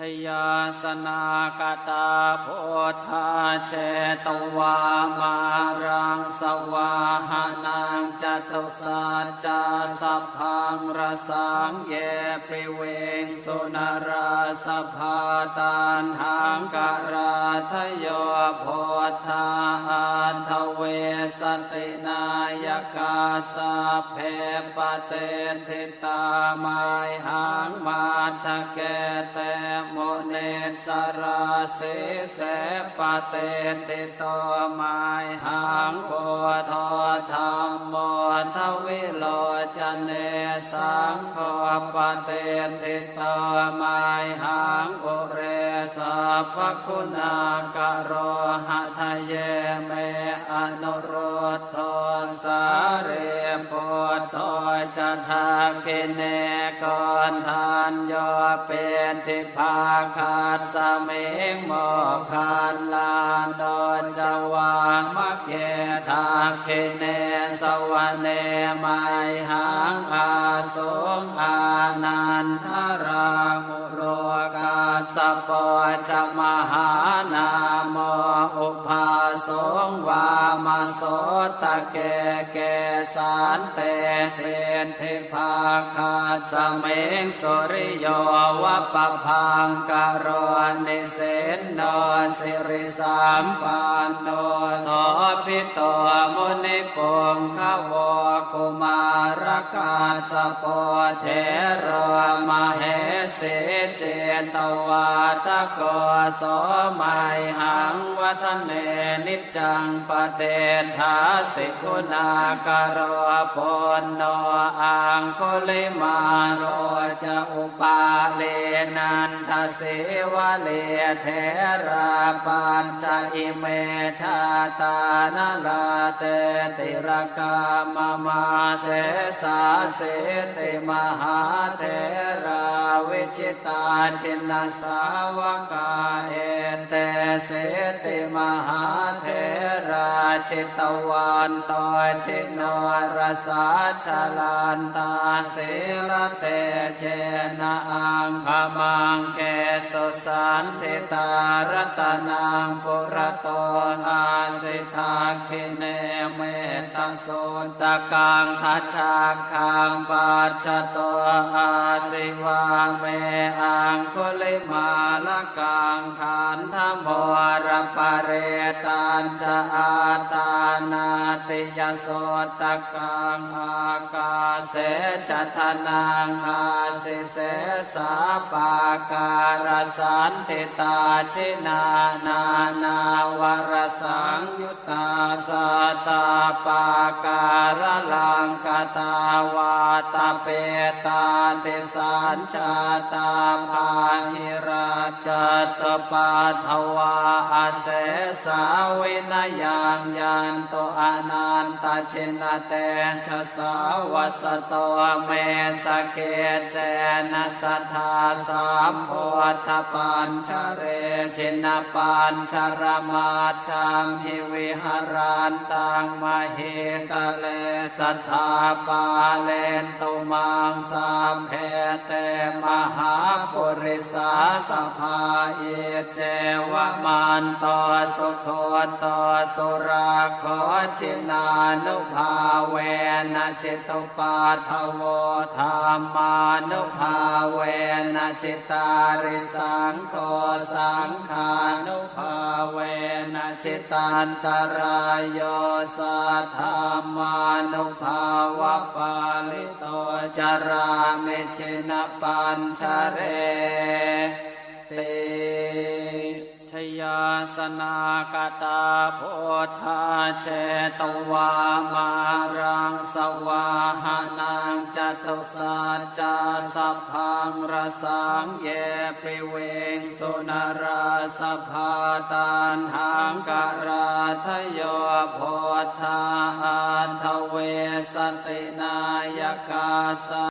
ชยาสนากตาโพธาเชตวามารังสวาหานังจตุสัจจะสัพพังรสังเยปิเวงสุนราสภาตันหังการา ทโยโพธาหันทเวสตินายกาสาเพปเตทิตามายหังมาทะเกเตโมเนสราเสเสปเตติโตมายหังโพธธรรมโมทวิโลจเนสังโฆปเตติโตมายหังอุร พคุณากโรหะทะเยเมอนุโรธโทสาเรปุตโตจะทาคิเนกอนทานโยเป็นทิพาคาดสมิงโมคันลานโดนจวามักเกทาคิเนสวเนไมหังอาสงอานันทรา กาสปอจะมหานาโมอุภาสงวามาโสตะเกเกสานเตเทนเทพาคาสเมงสุริโยวะปะพังกโรนิเสนโนสิริสามปันโนสพิโตมุนิปุงขว กุมารกาสปเทโรมาเหสิเจตวาตะโกโสมัยหังวัฒเนนิจังปเตทาสิกุณากโรปุณโนอังคุลิมาโรจะอุปาเลนันทเสวะเลเทราปัญจอิเมชาตานลาเตติรกามมาเสสาเสติมหาเทร จิตาชินสาวกาเอเตเสติมหาเทราชิตวันตชิโนรสาชลันตาเสรเตเชนะอังคมังเคสุสันติตารตนังปุระโตอาสิทาคิเนเมตโสตะกังทัชชาคังปัจจโตอาสิวาเมอังคุลิมาละกังขันธโมรปะเรตันจะอาตานาติยโสตกังอากาเสชะทนังอาสิเสสาปาการสันติตาชินานา นาวรสังยุตตาส ตาปาการลังกตาวาตาเปตาติสัญชาตาภาหิ ราชตปาทวาอาเสสาวินยังยันโตอนันตชินเตชะสาวัสโตเมสเกเจนะสัทธาสามโพธปัญชเรชินปัญชรมาจังหิวิหารันตังมเหตเลสัทธาปาเลนตุมังสามเพเตมหาปุริสาสภาอเจวะมันโตสุโคโตสุราโคชินานุภาเวนะจิตุปาทโวธรรมานุภาเวนะจิตาริสังโฆสังขานุภาเวนะจิตันตรายโยสัทธามานุภาวะปาลิโตจารามิชินปัญชเร สนากตาโพธาเชตวามารังสวาหานังจตุสัจจสัพพังรสังเยปิเวงสุนราสภาตันหังกราทโยโพธาหันทเวสตินายกาส